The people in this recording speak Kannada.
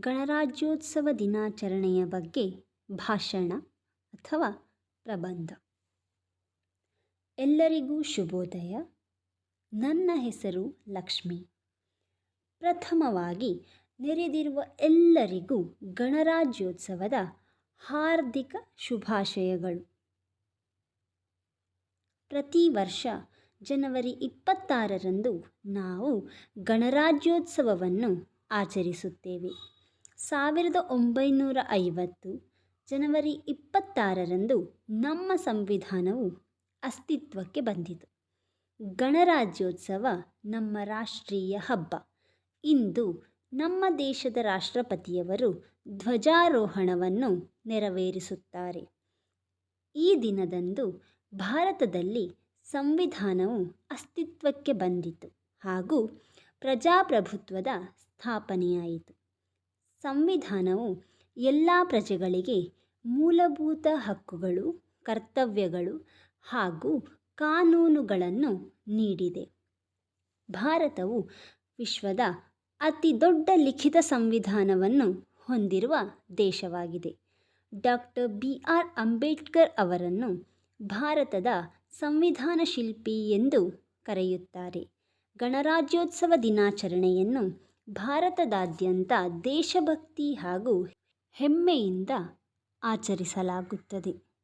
ಗಣರಾಜ್ಯೋತ್ಸವ ದಿನಾಚರಣೆಯ ಬಗ್ಗೆ ಭಾಷಣ ಅಥವಾ ಪ್ರಬಂಧ. ಎಲ್ಲರಿಗೂ ಶುಭೋದಯ. ನನ್ನ ಹೆಸರು ಲಕ್ಷ್ಮಿ. ಪ್ರಥಮವಾಗಿ ನೆರೆದಿರುವ ಎಲ್ಲರಿಗೂ ಗಣರಾಜ್ಯೋತ್ಸವದ ಹಾರ್ದಿಕ ಶುಭಾಶಯಗಳು. ಪ್ರತಿ ವರ್ಷ ಜನವರಿ ಇಪ್ಪತ್ತಾರರಂದು ನಾವು ಗಣರಾಜ್ಯೋತ್ಸವವನ್ನು ಆಚರಿಸುತ್ತೇವೆ. ಸಾವಿರದ ಒಂಬೈನೂರ ಐವತ್ತು ಜನವರಿ ಇಪ್ಪತ್ತಾರರಂದು ನಮ್ಮ ಸಂವಿಧಾನವು ಅಸ್ತಿತ್ವಕ್ಕೆ ಬಂದಿತು. ಗಣರಾಜ್ಯೋತ್ಸವ ನಮ್ಮ ರಾಷ್ಟ್ರೀಯ ಹಬ್ಬ. ಇಂದು ನಮ್ಮ ದೇಶದ ರಾಷ್ಟ್ರಪತಿಯವರು ಧ್ವಜಾರೋಹಣವನ್ನು ನೆರವೇರಿಸುತ್ತಾರೆ. ಈ ದಿನದಂದು ಭಾರತದಲ್ಲಿ ಸಂವಿಧಾನವು ಅಸ್ತಿತ್ವಕ್ಕೆ ಬಂದಿತು ಹಾಗೂ ಪ್ರಜಾಪ್ರಭುತ್ವದ ಸ್ಥಾಪನೆಯಾಯಿತು. ಸಂವಿಧಾನವು ಎಲ್ಲ ಪ್ರಜೆಗಳಿಗೆ ಮೂಲಭೂತ ಹಕ್ಕುಗಳು, ಕರ್ತವ್ಯಗಳು ಹಾಗೂ ಕಾನೂನುಗಳನ್ನು ನೀಡಿದೆ. ಭಾರತವು ವಿಶ್ವದ ಅತಿ ದೊಡ್ಡ ಲಿಖಿತ ಸಂವಿಧಾನವನ್ನು ಹೊಂದಿರುವ ದೇಶವಾಗಿದೆ. Doctor B. ಆರ್. ಅಂಬೇಡ್ಕರ್ ಅವರನ್ನು ಭಾರತದ ಸಂವಿಧಾನ ಶಿಲ್ಪಿ ಎಂದು ಕರೆಯುತ್ತಾರೆ. ಗಣರಾಜ್ಯೋತ್ಸವ ದಿನಾಚರಣೆಯನ್ನು ಭಾರತದಾದ್ಯಂತ ದೇಶಭಕ್ತಿ ಹಾಗೂ ಹೆಮ್ಮೆಯಿಂದ ಆಚರಿಸಲಾಗುತ್ತದೆ.